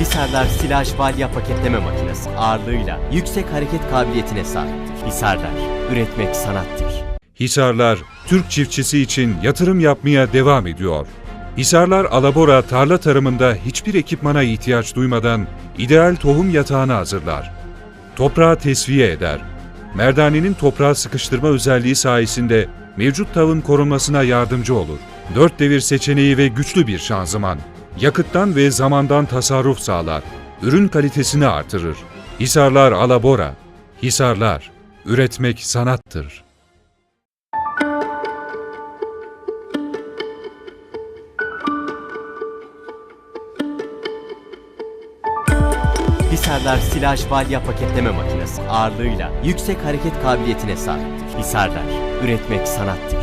Hisarlar silaj balya paketleme makinesi ağırlığıyla yüksek hareket kabiliyetine sahiptir. Hisarlar, üretmek sanattır. Hisarlar, Türk çiftçisi için yatırım yapmaya devam ediyor. Hisarlar Alabora tarla tarımında hiçbir ekipmana ihtiyaç duymadan ideal tohum yatağını hazırlar. Toprağı tesviye eder. Merdanenin toprağı sıkıştırma özelliği sayesinde mevcut tavın korunmasına yardımcı olur. Dört devir seçeneği ve güçlü bir şanzıman. Yakıttan ve zamandan tasarruf sağlar. Ürün kalitesini artırır. Hisarlar Alabora. Hisarlar. Üretmek sanattır. Hisarlar silaj balya paketleme makinesi ağırlığıyla yüksek hareket kabiliyetine sahiptir. Hisarlar, üretmek sanattır.